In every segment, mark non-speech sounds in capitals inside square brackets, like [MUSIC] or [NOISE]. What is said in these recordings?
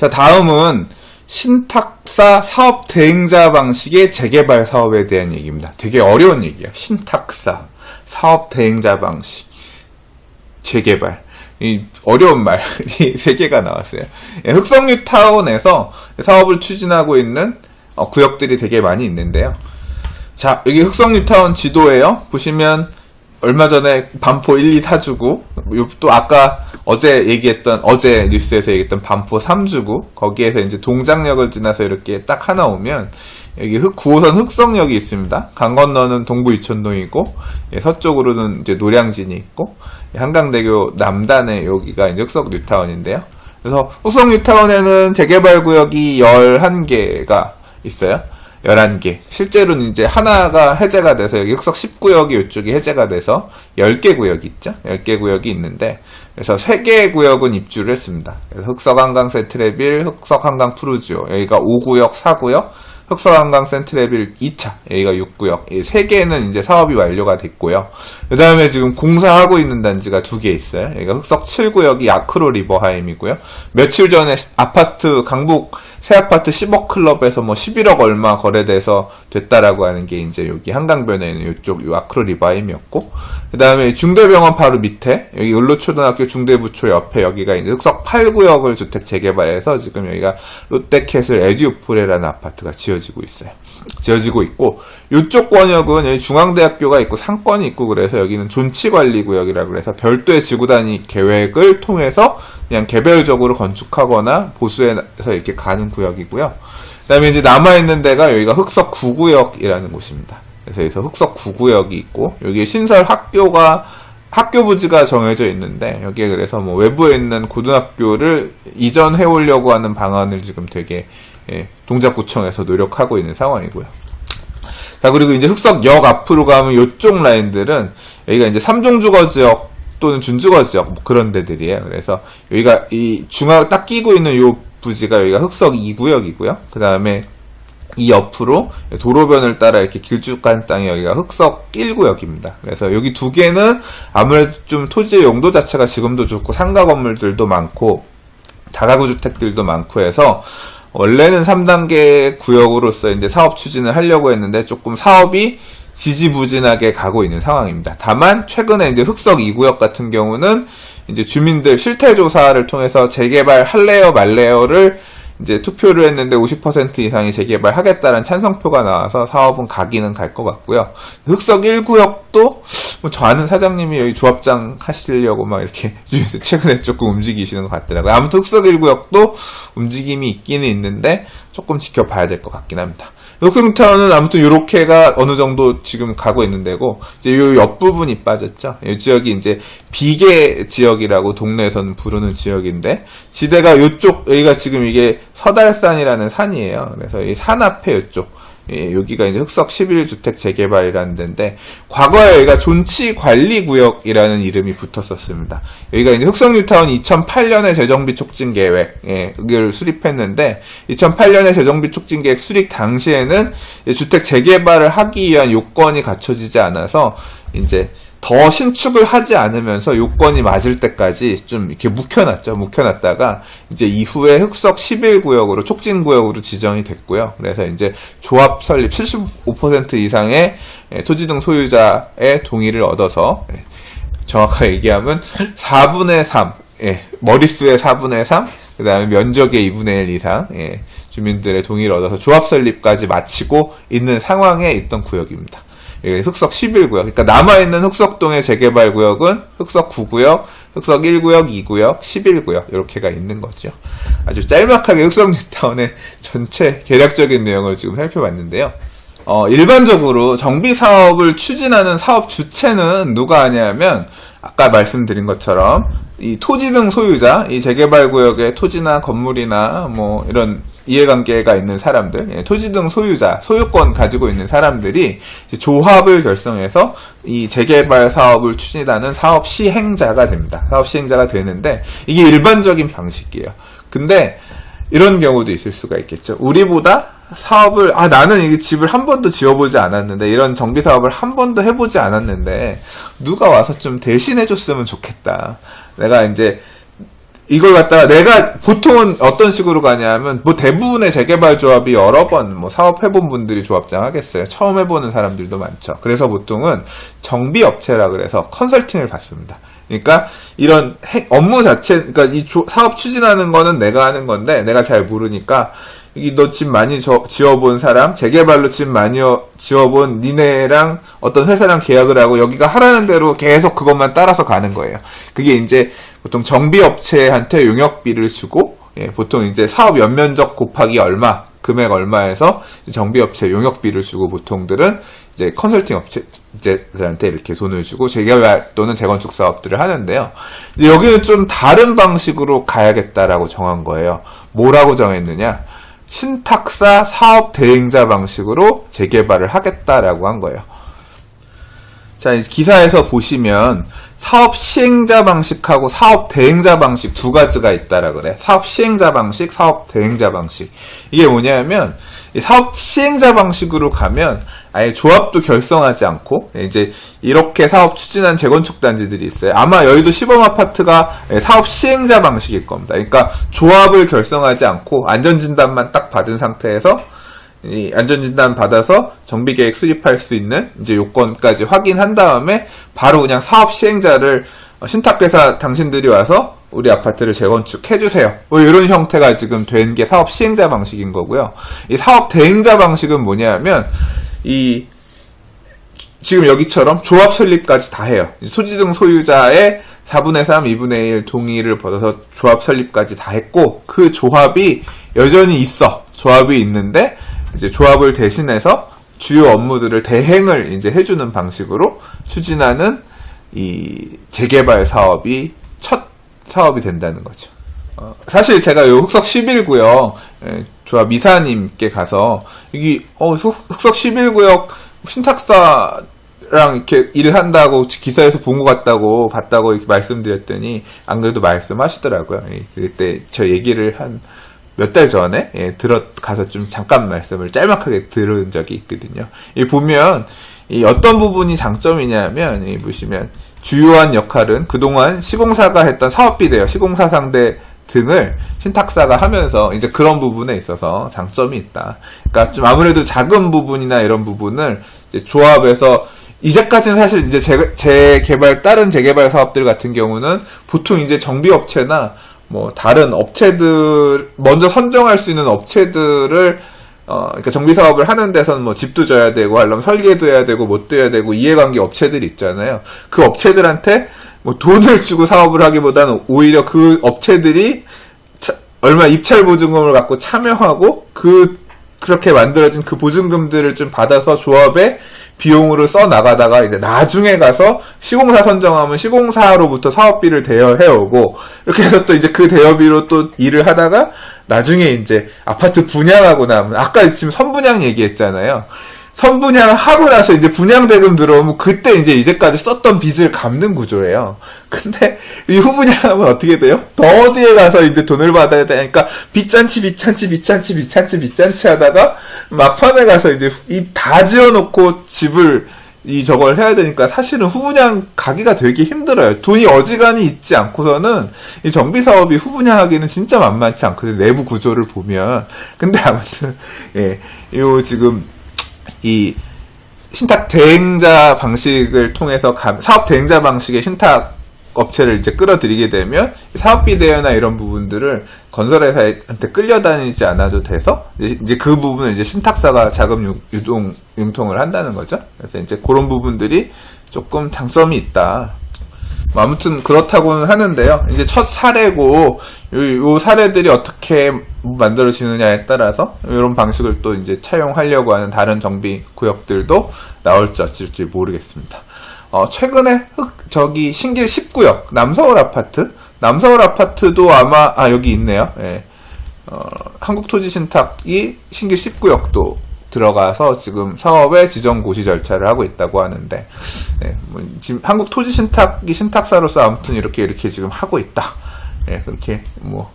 자, 다음은 신탁사 사업 대행자 방식의 재개발 사업에 대한 얘기입니다. 되게 어려운 얘기야. 신탁사 사업 대행자 방식 재개발. 이 어려운 말 이 [LAUGHS] 세 개가 나왔어요. 예, 흑성뉴 타운에서 사업을 추진하고 있는 어, 구역들이 되게 많이 있는데요. 자, 여기 흑성뉴 타운 지도예요. 보시면 얼마 전에 반포 1, 2 사주고 요- 또 아까 어제 얘기했던 어제 뉴스에서 얘기했던 반포 3주구 거기에서 이제 동장역을 지나서 이렇게 딱 하나 오면 여기 흑 9호선 흑성역이 있습니다. 강 건너는 동부 이천동이고 예, 서쪽으로는 이제 노량진이 있고 예, 한강대교 남단에 여기가 이제 흑석 뉴타운인데요. 그래서 흑석 뉴타운에는 재개발 구역이 11개가 있어요. 11개. 실제로는 이제 하나가 해제가 돼서 여기 흑석 10구역이 이쪽이 해제가 돼서 10개 구역이 있죠. 10개 구역이 있는데 그래서 3개 구역은 입주를 했습니다. 그래서 흑석 한강 센트레빌, 흑석 한강 푸르지오 여기가 5구역, 4구역, 흑석 한강 센트레빌 2차 여기가 6구역 이 3개는 이제 사업이 완료가 됐고요. 그 다음에 지금 공사하고 있는 단지가 두개 있어요. 여기가 흑석 7구역이 아크로 리버하임이고요. 며칠 전에 아파트 강북 새 아파트 10억 클럽에서 뭐 11억 얼마 거래돼서 됐다라고 하는 게 이제 여기 한강변에 있는 이쪽 요 아크로 리바임이었고 그 다음에 중대병원 바로 밑에 여기 을로초등학교 중대부초 옆에 여기가 이제 흑석 8구역을 주택 재개발해서 지금 여기가 롯데캐슬 에듀프레라는 아파트가 지어지고 있어요. 지어지고 있고 이쪽 권역은 여기 중앙대학교가 있고 상권이 있고 그래서 여기는 존치관리구역이라고 그래서 별도의 지구단위 계획을 통해서 그냥 개별적으로 건축하거나 보수해서 이렇게 가는 구역 이고요. 그다음에 이제 남아 있는 데가 여기가 흑석 9구역이라는 곳입니다. 그래서 여기서 흑석 9구역이 있고 여기 신설 학교가 학교 부지가 정해져 있는데 여기에 그래서 뭐 외부에 있는 고등학교를 이전해 오려고 하는 방안을 지금 되게 예, 동작구청에서 노력하고 있는 상황이고요. 자, 그리고 이제 흑석역 앞으로 가면 요쪽 라인들은 여기가 이제 삼종주거 지역 또는 준주거 지역 뭐 그런 데들이에요. 그래서 여기가 이 중앙 딱 끼고 있는 요 부지가 여기가 흑석 2구역이고요. 그 다음에 이 옆으로 도로변을 따라 이렇게 길쭉 간 땅이 여기가 흑석 1구역입니다. 그래서 여기 두 개는 아무래도 좀 토지의 용도 자체가 지금도 좋고 상가 건물들도 많고 다가구 주택들도 많고 해서 원래는 3단계 구역으로서 이제 사업 추진을 하려고 했는데 조금 사업이 지지부진하게 가고 있는 상황입니다. 다만 최근에 이제 흑석 2구역 같은 경우는 이제 주민들 실태 조사를 통해서 재개발 할래요 말래요를 이제 투표를 했는데 50% 이상이 재개발하겠다는 찬성표가 나와서 사업은 가기는 갈 것 같고요. 흑석 1구역도 뭐 저 아는 사장님이 여기 조합장 하시려고 막 이렇게 [LAUGHS] 최근에 조금 움직이시는 것 같더라고요. 아무튼 흑석 1구역도 움직임이 있기는 있는데 조금 지켜봐야 될 것 같긴 합니다. 흑흥타운은 아무튼 요렇게가 어느 정도 지금 가고 있는 데고 이제 요 옆부분이 빠졌죠. 이 지역이 이제 비계 지역이라고 동네에서는 부르는 지역인데 지대가 요쪽 여기가 지금 이게 서달산이라는 산이에요. 그래서 이 산 앞에 요쪽 예, 여기가 이제 흑석 11주택 재개발이라는 데인데 과거에 여기가 존치 관리 구역이라는 이름이 붙었었습니다. 여기가 이제 흑석 뉴타운 2008년에 재정비 촉진 계획 예, 을 수립했는데 2008년에 재정비 촉진 계획 수립 당시에는 이 주택 재개발을 하기 위한 요건이 갖춰지지 않아서 이제 더 신축을 하지 않으면서 요건이 맞을 때까지 좀 이렇게 묵혀놨죠. 묵혀놨다가 이제 이후에 흑석 11구역으로 촉진구역으로 지정이 됐고요. 그래서 이제 조합 설립 75% 이상의 예, 토지 등 소유자의 동의를 얻어서 예, 정확하게 얘기하면 4분의 3, 예, 머릿수의 4분의 3, 그 다음에 면적의 2분의 1 이상, 예, 주민들의 동의를 얻어서 조합 설립까지 마치고 있는 상황에 있던 구역입니다. 예, 흑석 11구역. 그러니까 남아있는 흑석동의 재개발 구역은 흑석 9구역, 흑석 1구역, 2구역, 11구역. 이렇게가 있는 거죠. 아주 짤막하게 흑석 뉴타운의 전체 계략적인 내용을 지금 살펴봤는데요. 어, 일반적으로 정비 사업을 추진하는 사업 주체는 누가 하냐면 아까 말씀드린 것처럼 이 토지 등 소유자, 이 재개발 구역의 토지나 건물이나 뭐 이런 이해관계가 있는 사람들, 예, 토지 등 소유자, 소유권 가지고 있는 사람들이 조합을 결성해서 이 재개발 사업을 추진하는 사업 시행자가 됩니다. 사업 시행자가 되는데 이게 일반적인 방식이에요. 근데 이런 경우도 있을 수가 있겠죠. 우리보다 사업을 아 나는 이 집을 한 번도 지어보지 않았는데 이런 정비 사업을 한 번도 해보지 않았는데 누가 와서 좀 대신해 줬으면 좋겠다. 내가 이제 이걸 갖다가 내가 보통은 어떤 식으로 가냐면 뭐 대부분의 재개발 조합이 여러 번 뭐 사업 해본 분들이 조합장 하겠어요. 처음 해보는 사람들도 많죠. 그래서 보통은 정비 업체라 그래서 컨설팅을 받습니다. 그러니까 이런 해- 업무 자체, 그러니까 이 조- 사업 추진하는 거는 내가 하는 건데 내가 잘 모르니까 이 너 집 많이 저- 지어본 사람, 재개발로 집 많이 어- 지어본 니네랑 어떤 회사랑 계약을 하고 여기가 하라는 대로 계속 그것만 따라서 가는 거예요. 그게 이제 보통 정비업체한테 용역비를 주고 예, 보통 이제 사업 연면적 곱하기 얼마 금액 얼마에서 정비업체 용역비를 주고 보통들은 이제 컨설팅 업체들한테 이렇게 돈을 주고 재개발 또는 재건축 사업들을 하는데요. 여기는 좀 다른 방식으로 가야겠다라고 정한 거예요. 뭐라고 정했느냐? 신탁사 사업 대행자 방식으로 재개발을 하겠다라고 한 거예요. 자, 기사에서 보시면 사업 시행자 방식하고 사업 대행자 방식 두 가지가 있다라 그래. 사업 시행자 방식, 사업 대행자 방식. 이게 뭐냐면 이 사업 시행자 방식으로 가면 아예 조합도 결성하지 않고 이제 이렇게 사업 추진한 재건축 단지들이 있어요. 아마 여의도 시범 아파트가 사업 시행자 방식일 겁니다. 그러니까 조합을 결성하지 않고 안전 진단만 딱 받은 상태에서 이 안전진단 받아서 정비계획 수립할 수 있는 이제 요건까지 확인한 다음에 바로 그냥 사업 시행자를 어, 신탁회사 당신들이 와서 우리 아파트를 재건축 해주세요. 뭐 이런 형태가 지금 된 게 사업 시행자 방식인 거고요. 이 사업 대행자 방식은 뭐냐면 이 지금 여기처럼 조합 설립까지 다 해요. 소지등 소유자의 4분의 3, 2분의 1 동의를 받아서 조합 설립까지 다 했고 그 조합이 여전히 있어. 조합이 있는데 이제 조합을 대신해서 주요 업무들을 대행을 이제 해주는 방식으로 추진하는 이 재개발 사업이 첫 사업이 된다는 거죠. 어, 사실 제가 요 흑석 11구역 예, 조합 이사님께 가서 여기 어, 흑- 흑석 11구역 신탁사 랑 이렇게 일을 한다고 기사에서 본 것 같다고 봤다고 이렇게 말씀드렸더니 안 그래도 말씀하시더라고요. 예, 그때 저 얘기를 한 몇 달 전에 예, 들어 가서 좀 잠깐 말씀을 짤막하게 들은 적이 있거든요. 이 보면 이 어떤 부분이 장점이냐면 이 보시면 주요한 역할은 그동안 시공사가 했던 사업비대요, 시공사 상대 등을 신탁사가 하면서 이제 그런 부분에 있어서 장점이 있다. 그러니까 좀 아무래도 작은 부분이나 이런 부분을 이제 조합에서 이제까지는 사실 이제 재, 재개발 다른 재개발 사업들 같은 경우는 보통 이제 정비 업체나 뭐 다른 업체들 먼저 선정할 수 있는 업체들을 어 그러니까 정비 사업을 하는 데서는 뭐 집도 줘야 되고 하려면 설계도 해야 되고 못도 해야 되고 이해관계 업체들이 있잖아요. 그 업체들한테 뭐 돈을 주고 사업을 하기보다는 오히려 그 업체들이 차- 얼마 입찰 보증금을 갖고 참여하고 그 그렇게 만들어진 그 보증금들을 좀 받아서 조합에 비용으로 써 나가다가 이제 나중에 가서 시공사 선정하면 시공사로부터 사업비를 대여해 오고 이렇게 해서 또 이제 그 대여비로 또 일을 하다가 나중에 이제 아파트 분양하고 나면 아까 지금 선분양 얘기했잖아요. 선분양 하고 나서 이제 분양 대금 들어오면 그때 이제 이제까지 썼던 빚을 갚는 구조예요. 근데 이 후분양하면 어떻게 돼요? 더 뒤에 가서 이제 돈을 받아야 되니까 빚잔치 빚잔치 빚잔치 빚잔치 빚잔치 하다가 막판에 가서 이제 입 다 지어놓고 집을 이 저걸 해야 되니까 사실은 후분양 가기가 되게 힘들어요. 돈이 어지간히 있지 않고서는 이 정비 사업이 후분양하기는 진짜 만만치 않거든요. 내부 구조를 보면. 근데 아무튼 예, 요 지금 이 신탁 대행자 방식을 통해서 가- 사업 대행자 방식의 신탁 업체를 이제 끌어들이게 되면 사업비 대여나 이런 부분들을 건설회사한테 끌려다니지 않아도 돼서 이제 그 부분을 이제 신탁사가 자금 유- 유동 융통을 한다는 거죠. 그래서 이제 그런 부분들이 조금 장점이 있다. 뭐 아무튼 그렇다고는 하는데요. 이제 첫 사례고 요, 요 사례들이 어떻게 만들어지느냐에 따라서 이런 방식을 또 이제 차용하려고 하는 다른 정비 구역들도 나올지 어쩔지 모르겠습니다. 어, 최근에 흑 저기 신길 19역 남서울 아파트 남서울 아파트도 아마 아 여기 있네요. 예. 어, 한국토지신탁이 신길 19역도 들어가서 지금 사업의 지정 고시 절차를 하고 있다고 하는데 네, 뭐 지금 한국 토지 신탁이 신탁사로서 아무튼 이렇게 이렇게 지금 하고 있다. 예, 그렇게 뭐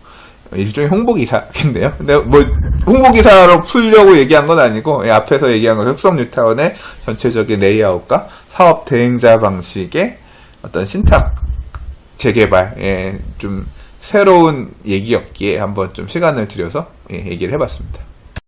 일종의 홍보기사겠네요. 근데 뭐 홍보기사로 풀려고 얘기한 건 아니고 예, 앞에서 얘기한 건 흑성뉴타운의 전체적인 레이아웃과 사업 대행자 방식의 어떤 신탁 재개발, 예, 좀 새로운 얘기였기에 한번 좀 시간을 들여서 예, 얘기를 해봤습니다.